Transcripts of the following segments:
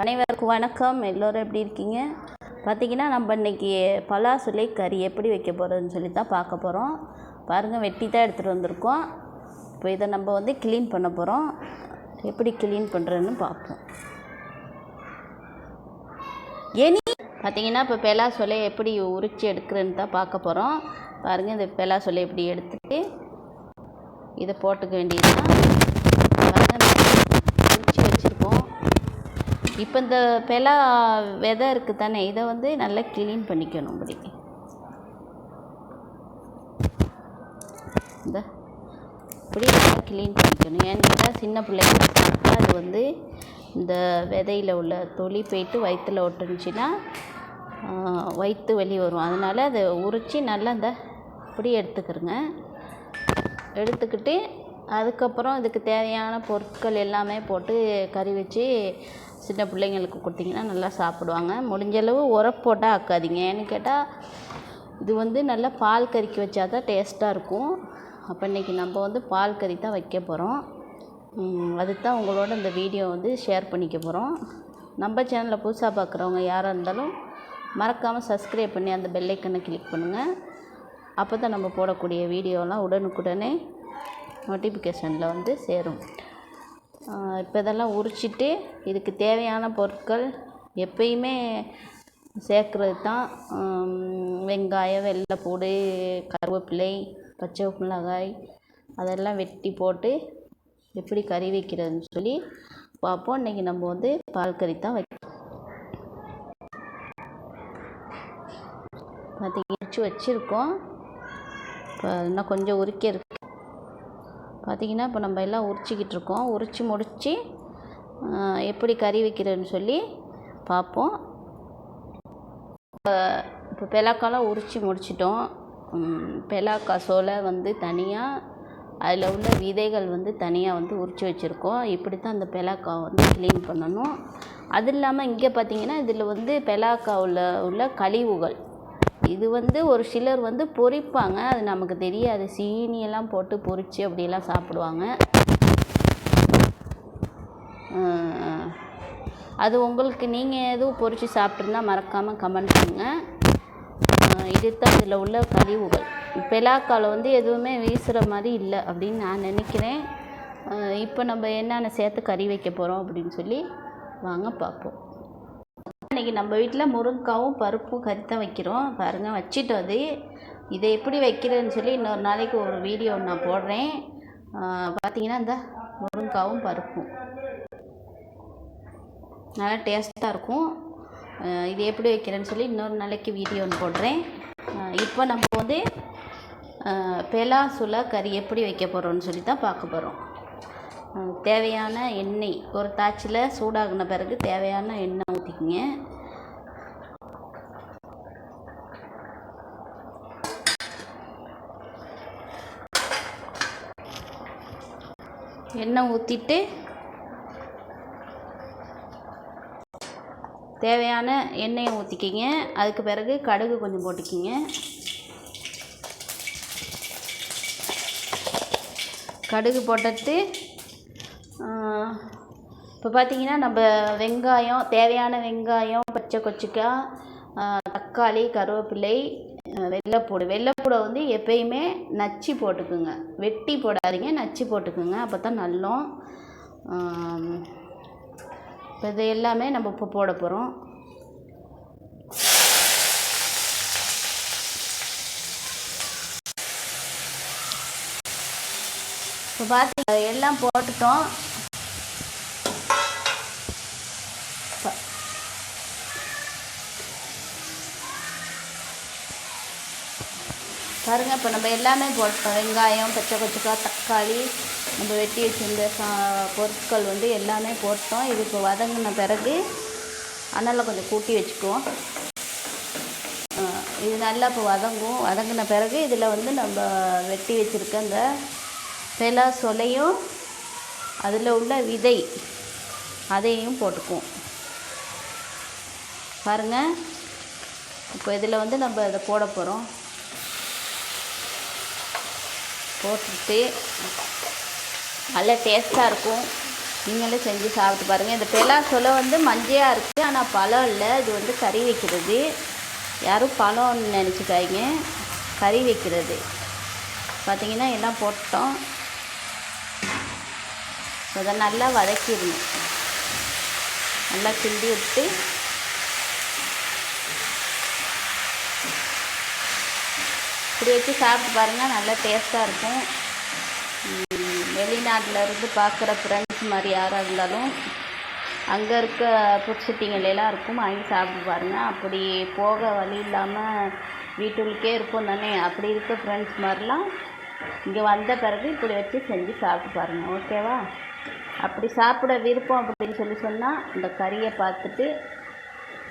அனைவருக்கும் வணக்கம். எல்லோரும் எப்படி இருக்கீங்க? பார்த்தீங்கன்னா நம்ம இன்றைக்கி பலாசுலை கறி எப்படி வைக்க போகிறோன்னு சொல்லி தான் பார்க்க போகிறோம் பாருங்கள் வெட்டி தான் எடுத்துகிட்டு வந்திருக்கோம். இப்போ இதை நம்ம வந்து க்ளீன் பண்ண போகிறோம் எப்படி க்ளீன் பண்ணுறதுன்னு பார்ப்போம். எனி பார்த்தீங்கன்னா இப்போ பெலா சொலை எப்படி உரித்து எடுக்கிறேன்னு தான் பார்க்க போகிறோம் பாருங்கள் இந்த பெலா சொலை எப்படி எடுத்துட்டு இதை போட்டுக்க வேண்டியதுதான். இப்போ இந்த பெலா விதை இருக்குது தானே இதை வந்து நல்லா க்ளீன் பண்ணிக்கணும் இப்படி இந்த இப்படி நல்லா க்ளீன் பண்ணிக்கணும். ஏன்னா சின்ன பிள்ளைங்க அது வந்து இந்த விதையில் உள்ள தொலி போயிட்டு வயிற்றில் ஒட்டுனுச்சுன்னா வயிற்று வலி வரும். அதனால் அதை உரித்து நல்லா இந்த இப்படி எடுத்துக்கிறோங்க. எடுத்துக்கிட்டு அதுக்கப்புறம் இதுக்கு தேவையான பொருட்கள் எல்லாமே போட்டு கறி வச்சு சின்ன பிள்ளைங்களுக்கு கொடுத்தீங்கன்னா நல்லா சாப்பிடுவாங்க. முடிஞ்ச அளவு போட்டால் ஆக்காதீங்க. ஏன்னு கேட்டால் இது வந்து நல்லா பால் கறிக்கு வச்சா தான் டேஸ்ட்டாக இருக்கும். அப்போ இன்றைக்கி நம்ம வந்து பால் கறி தான் வைக்க போகிறோம் அது தான் உங்களோட இந்த வீடியோ வந்து ஷேர் பண்ணிக்க போகிறோம் நம்ம சேனலில் புதுசாக பார்க்குறவங்க யாராக இருந்தாலும் மறக்காமல் சப்ஸ்கிரைப் பண்ணி அந்த பெல்லைக்கனை கிளிக் பண்ணுங்கள் அப்போ தான் நம்ம போடக்கூடிய வீடியோலாம் உடனுக்குடனே நோட்டிஃபிகேஷனில் வந்து சேரும். இப்போ இதெல்லாம் உரிச்சிட்டு இதுக்கு தேவையான பொருட்கள் எப்பயுமே சேர்க்குறது தான் வெங்காயம் வெள்ளைப்பூடு கருவேப்பிலை பச்சை மிளகாய் அதெல்லாம் வெட்டி போட்டு எப்படி கறி வைக்கிறதுன்னு சொல்லி பார்ப்போம். இன்றைக்கி நம்ம வந்து பால் கறி தான் வைக்க பார்த்திங்க வச்சு வச்சுருக்கோம். இப்போ இன்னும் கொஞ்சம் உரிக்க இருக்கு. பார்த்திங்கன்னா இப்போ நம்ம எல்லாம் உரிச்சிக்கிட்டு இருக்கோம். உரித்து முடித்து எப்படி கறி வைக்கிறதுன்னு சொல்லி பார்ப்போம். இப்போ பெலாக்காலாம் உரித்து முடிச்சிட்டோம். பெலாக்கா சோலை வந்து தனியாக அதில் உள்ள விதைகள் வந்து தனியாக வந்து உரித்து வச்சுருக்கோம். இப்படி தான் அந்த பெலாக்காவை வந்து க்ளீன் பண்ணணும். அது இல்லாமல் இங்கே பார்த்திங்கன்னா இதில் வந்து பெலாக்காவில் உள்ள கழிவுகள். இது வந்து ஒரு சிலர் வந்து பொரிப்பாங்க அது நமக்கு தெரியாது. சீனியெல்லாம் போட்டு பொரித்து அப்படியெல்லாம் சாப்பிடுவாங்க. அது உங்களுக்கு நீங்கள் எதுவும் பொரித்து சாப்பிட்ருந்தா மறக்காமல் கமெண்ட் பண்ணுங்கள் இது தான் இதில் உள்ள கழிவுகள் பெலாக்காவில் வந்து எதுவுமே வீசுகிற மாதிரி இல்லை அப்படின்னு நான் நினைக்கிறேன். இப்போ நம்ம என்னென்ன சேர்த்து கறி வைக்க போகிறோம் அப்படின்னு சொல்லி வாங்க பார்ப்போம். இன்றைக்கி நம்ம வீட்டில் முருங்காவும் பருப்பும் கறி தான் வைக்கிறோம். பாருங்கள் வச்சிட்டோம் அது. இதை எப்படி வைக்கிறதுன்னு சொல்லி இன்னொரு நாளைக்கு ஒரு வீடியோ நான் போடுறேன். பார்த்தீங்கன்னா இந்த முருங்காவும் பருப்பும். நல்லா டேஸ்ட்டாக இருக்கும். இது எப்படி வைக்கிறேன்னு சொல்லி இன்னொரு நாளைக்கு வீடியோ ஒன்று போடுறேன். இப்போ நம்ம வந்து பெலா சுலா கறி எப்படி வைக்க போகிறோம்னு சொல்லி தான் பார்க்க போகிறோம் தேவையான எண்ணெய். ஒரு தாச்சில் சூடாகின பிறகு தேவையான எண்ணெய் ஊற்றிக்கிங்க எண்ணெய் ஊற்றிட்டு தேவையான எண்ணெயை ஊற்றிக்கிங்க அதுக்கு பிறகு கடுகு கொஞ்சம் போட்டுக்கிங்க. கடுகு போட்டுட்டு இப்போ பார்த்தீங்கன்னா நம்ம வெங்காயம் தேவையான வெங்காயம் பச்சை கொச்சிக்காய் தக்காளி கருவேப்பிலை வெள்ளைப்பூடு வெள்ளைப்பூடை வந்து எப்பயுமே நச்சு போட்டுக்குங்க. வெட்டி போடாதீங்க நச்சு போட்டுக்குங்க. அப்போ தான் நல்லோம் இப்போ இது எல்லாமே நம்ம இப்போ போட போகிறோம் இப்போ பார்த்து எல்லாம் போட்டுட்டோம். பாருங்கள் இப்போ நம்ம எல்லாமே போட்டோம் வெங்காயம் பச்சை கொச்சிக்காய் தக்காளி நம்ம வெட்டி வச்சுருந்த சா பொருட்கள் வந்து எல்லாமே போட்டோம். இது இப்போ வதங்கின பிறகு அனலில் கொஞ்சம் கூட்டி வச்சுக்குவோம். இது நல்லா இப்போ வதங்கும். வதங்கின பிறகு இதில் வந்து நம்ம வெட்டி வச்சுருக்க அந்த பெலா சொலையும் அதில் உள்ள விதை அதையும் போட்டுக்குவோம். பாருங்கள் இப்போ இதில் வந்து நம்ம இதை போட போகிறோம் போட்டுட்டு நல்ல டேஸ்ட்டாக இருக்கும். நீங்களும் செஞ்சு சாப்பிட்டு பாருங்கள் இந்த பெலாசோலை வந்து மஞ்சையாக இருக்குது ஆனால் பழம் இல்லை. இது வந்து கறி வைக்கிறது. யாரும் பழம்னு நினச்சிக்காய்ங்க கறி வைக்கிறது. பார்த்திங்கன்னா எல்லாம் போட்டோம். அதை நல்லா வதக்கிடணும். நல்லா கிண்டி விட்டு இப்படி வச்சு சாப்பிட்டு பாருங்கள் நல்லா டேஸ்ட்டாக இருக்கும். வெளிநாட்டில் இருந்து பார்க்குற ஃப்ரெண்ட்ஸ் மாதிரி யாராக இருந்தாலும் அங்கே இருக்க புட்சட்டிங்களெல்லாம் இருக்கும் வாங்கி சாப்பிட்டு பாருங்கள் அப்படி போக வழி இல்லாமல் வீட்டுக்குள்ளே இருப்போம் தானே அப்படி இருக்க ஃப்ரெண்ட்ஸ் மாதிரிலாம் இங்கே வந்த பிறகு இப்படி வச்சு செஞ்சு சாப்பிட்டு பாருங்கள் ஓகேவா அப்படி சாப்பிட விருப்பம் அப்படின்னு சொல்லி சொன்னால் இந்த கறியை பார்த்துட்டு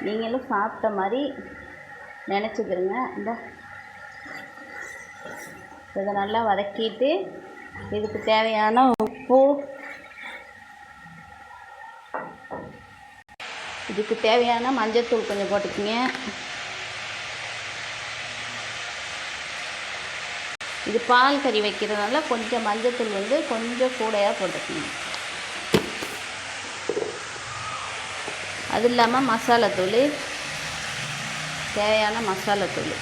நீங்களும் சாப்பிட்ட மாதிரி நினச்சிக்கிறங்க இந்த இதை நல்லா வதக்கிட்டு இதுக்கு தேவையான உப்பு. இதுக்கு தேவையான மஞ்சத்தூள் கொஞ்சம் போட்டுக்கோங்க. இது பால் கறி வைக்கிறதுனால கொஞ்சம் மஞ்சத்தூள் வந்து கொஞ்சம் கூடையாக போட்டுக்கணும் அது இல்லாமல் மசாலாத்தூள் தேவையான மசாலாத்தூள்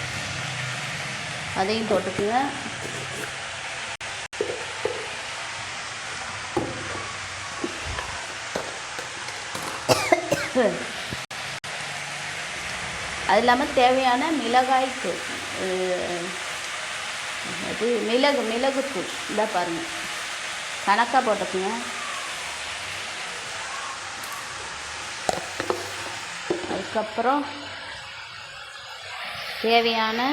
அதையும் போட்டுக்குங்க. அது இல்லாமல் தேவையான மிளகாய்க்கு அது மிளகு மிளகுத்தூள் இந்த பாருங்கள் கணக்காக போட்டுக்குங்க. அதுக்கப்புறம் தேவையான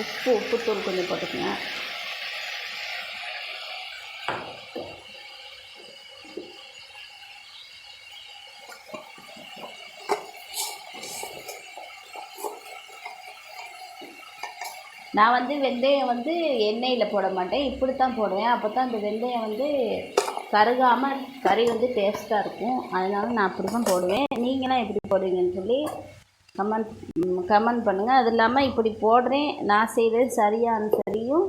உப்பு உப்புத்தூள் கொஞ்சம் போட்டுக்கங்க. நான் வந்து வெந்தயம் வந்து எண்ணெயில் போட மாட்டேன். இப்படி தான் போடுவேன். அப்போ தான் அந்த வெந்தயம் வந்து கருகாமல் கறி வந்து டேஸ்ட்டாக இருக்கும். அதனால நான் அப்படி தான் போடுவேன். நீங்களாம் எப்படி போடுவீங்கன்னு சொல்லி கமெண்ட் கமெண்ட் பண்ணுங்கள் அது இல்லாமல் இப்படி போடுறேன். நான் செய்கிறது சரியான சரியும்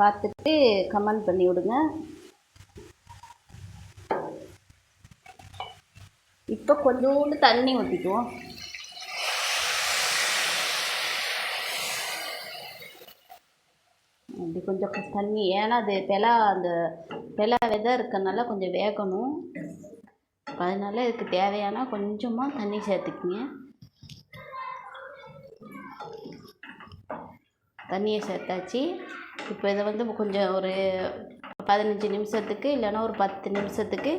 பார்த்துட்டு கமெண்ட் பண்ணி விடுங்க. இப்போ கொஞ்சோண்டு தண்ணி ஊற்றிக்குவோம் அப்படி கொஞ்சம் தண்ணி ஏன்னா அது பிலா அந்த பெலா விதை இருக்கறனால கொஞ்சம் வேகணும். அதனால இதுக்கு தேவையான கொஞ்சமாக தண்ணி சேர்த்துக்குங்க. தண்ணியை சேர்த்தாச்சு. இப்போ இதை வந்து கொஞ்சம் ஒரு பதினஞ்சு நிமிஷத்துக்கு இல்லைன்னா ஒரு பத்து நிமிஷத்துக்கு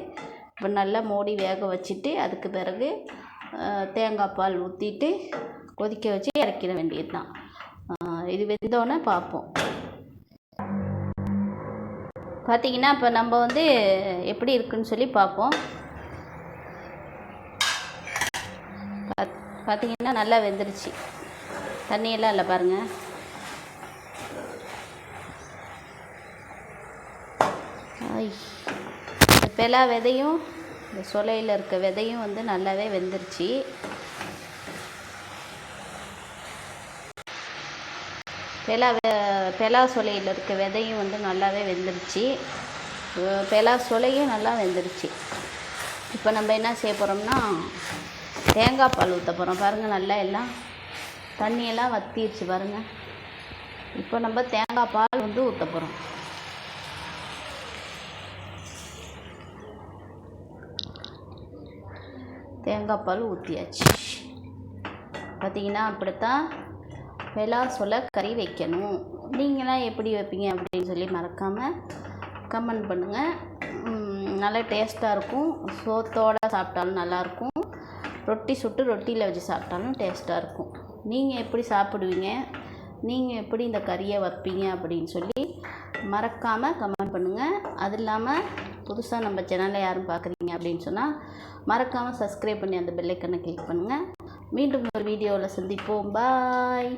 இப்போ நல்லா மூடி வேக வச்சுட்டு அதுக்கு பிறகு தேங்காய் பால் ஊற்றிட்டு கொதிக்க வச்சு இறக்கிட வேண்டியது தான் இது வெந்தோடனே பார்ப்போம். பார்த்தீங்கன்னா இப்போ நம்ம வந்து எப்படி இருக்குன்னு சொல்லி பார்ப்போம். பாத்- பார்த்தீங்கன்னா நல்லா வெந்துருச்சு. தண்ணியெல்லாம் இல்லை பாருங்கள் இந்த பெலா விதையும் இந்த சொலையில் இருக்க விதையும் வந்து நல்லாவே வெந்துருச்சு. பெலா வெ- பெலா சொலையில் இருக்க விதையும் வந்து நல்லாவே வெந்துருச்சு. அஹ் பெலா சொலையும் நல்லா வெந்துருச்சு. இப்போ நம்ம என்ன செய்ய போகிறோம்னா தேங்காய் பால் ஊற்ற போகிறோம் பாருங்கள் நல்லா எல்லாம் தண்ணியெல்லாம் வத்திடுச்சு பாருங்கள் இப்போ நம்ம தேங்காய் பால் வந்து ஊற்ற போகிறோம் தேங்காய் பால் ஊற்றியாச்சு பார்த்தீங்கன்னா அப்படித்தான் வெலா சொல்ல கறி வைக்கணும். நீங்களாம் எப்படி வைப்பீங்க அப்படின்னு சொல்லி மறக்காமல் கமெண்ட் பண்ணுங்கள் நல்லா டேஸ்ட்டாக இருக்கும். சோத்தோடு சாப்பிட்டாலும் நல்லாயிருக்கும் ரொட்டி சுட்டு ரொட்டியில் வச்சு சாப்பிட்டாலும் டேஸ்ட்டாக இருக்கும். நீங்கள் எப்படி சாப்பிடுவீங்க? நீங்கள் எப்படி இந்த கறியை வைப்பீங்க அப்படின்னு சொல்லி மறக்காமல் கமெண்ட் பண்ணுங்கள் அது இல்லாமல் புதுசாக நம்ம சேனலை யாரும் பார்க்குறீங்க அப்படின்னு சொன்னால் மறக்காமல் சப்ஸ்கிரைப் பண்ணி அந்த பெல்லைக்கனை கிளிக் பண்ணுங்கள் மீண்டும் ஒரு வீடியோவில் சந்திப்போம். பாய்